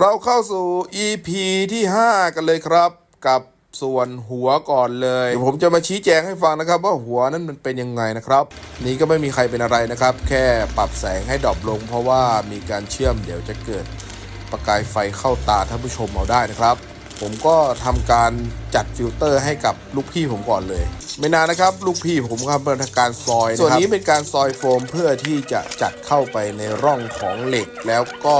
เราเข้าสู่ EP ที่ 5 กันเลยครับ กับส่วนหัวก่อนเลยเดี๋ยวผมจะมาชี้แจงให้ฟังนะครับ ว่าหัวนั้นมันเป็นยังไงนะครับ นี่ก็ไม่มีใครเป็นอะไรนะครับ แค่ปรับแสงให้ดรอปลง เพราะว่ามีการเชื่อมเดี๋ยวจะเกิดประกายไฟเข้าตาท่านผู้ชมเอาได้นะครับ ผมก็ทำการจัดฟิลเตอร์ให้กับลูกพี่ผมก่อนเลย ไม่นานนะครับ ลูกพี่ผมทำเป็นการซอยนะครับส่วนนี้เป็นการซอยโฟมเพื่อที่จะจัดเข้าไปในร่องของเหล็กแล้วก็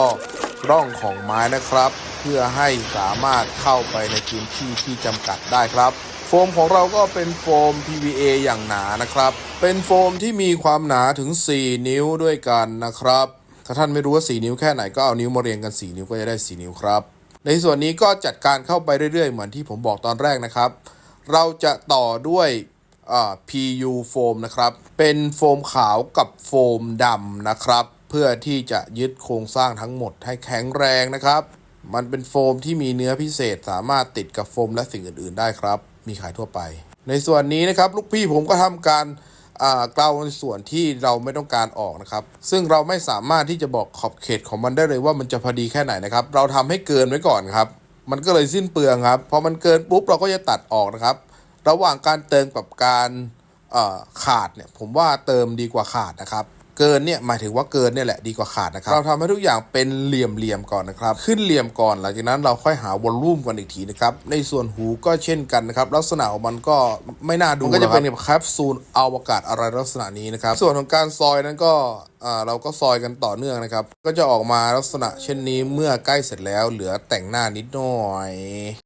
ร่องของไม้นะครับ เพื่อให้สามารถเข้าไปในพื้นที่ที่จำกัดได้ครับ โฟมของเราก็เป็นโฟม PVA อย่างหนานะครับ เป็นโฟมที่มีความหนาถึง 4 นิ้วด้วยกันนะครับ ถ้าท่านไม่รู้ว่า 4 นิ้วแค่ไหนก็เอานิ้วมาเรียงกัน 4 นิ้วก็จะได้ 4 นิ้วครับ ในส่วนนี้ก็จัดการเข้าไปเรื่อยๆ เหมือนที่ผมบอกตอนแรกนะครับ เราจะต่อด้วย PU โฟมนะครับ เป็นโฟมขาวกับโฟมดำนะครับ เพื่อที่จะยึดโครงสร้างทั้งหมดให้แข็งแรงนะครับ มันเป็นโฟมที่มีเนื้อพิเศษสามารถติดกับโฟมและสิ่งอื่น ๆ ได้ครับ มีขายทั่วไป ในส่วนนี้นะครับ ลูกพี่ผมก็ทำการเกลาในส่วนที่เราไม่ต้องการออกนะครับ ซึ่งเราไม่สามารถที่จะบอกขอบเขตของมันได้เลยว่ามันจะพอดีแค่ไหนนะครับ เราทำให้เกินไว้ก่อนครับ มันก็เลยสิ้นเปลืองครับ พอมันเกินปุ๊บเราก็จะตัดออกนะครับ ระหว่างการเติมกับการขาดเนี่ยผมว่าเติมดีกว่าขาดนะครับ เกินเนี่ยหมายถึงว่าเกินเนี่ยแหละดีกว่าขาดนะครับเราทำให้ทุกอย่างเป็นเหลี่ยมๆก่อนนะครับ ขึ้นเหลี่ยมก่อนหลังจากนั้นเราค่อยหาวอลลุ่มกันอีกทีนะครับในส่วนหูก็เช่นกันนะครับลักษณะของมันก็ไม่น่าดูมันก็จะเป็นแบบแคปซูลอวกาศอะไรลักษณะนี้นะครับส่วนของการซอยนั้นก็อ่าเราก็ซอยกันต่อเนื่องนะครับ ก็จะออกมาลักษณะเช่นนี้เมื่อใกล้เสร็จแล้วเหลือแต่งหน้านิดหน่อย